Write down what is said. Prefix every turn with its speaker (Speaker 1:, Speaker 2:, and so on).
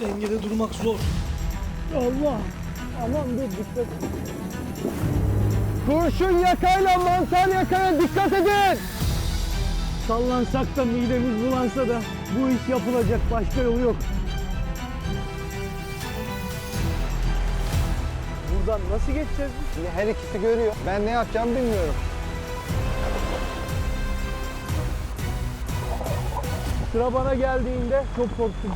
Speaker 1: Dengede durmak zor.
Speaker 2: Allah! Aman dur dikkat Kurşun yakayla mantar yakaya dikkat edin! Sallansak da midemiz bulansa da bu iş yapılacak başka yolu yok. Buradan nasıl geçeceğiz biz?
Speaker 3: Her ikisi görüyor. Ben ne yapacağımı bilmiyorum.
Speaker 2: Sıra bana geldiğinde çok korktum.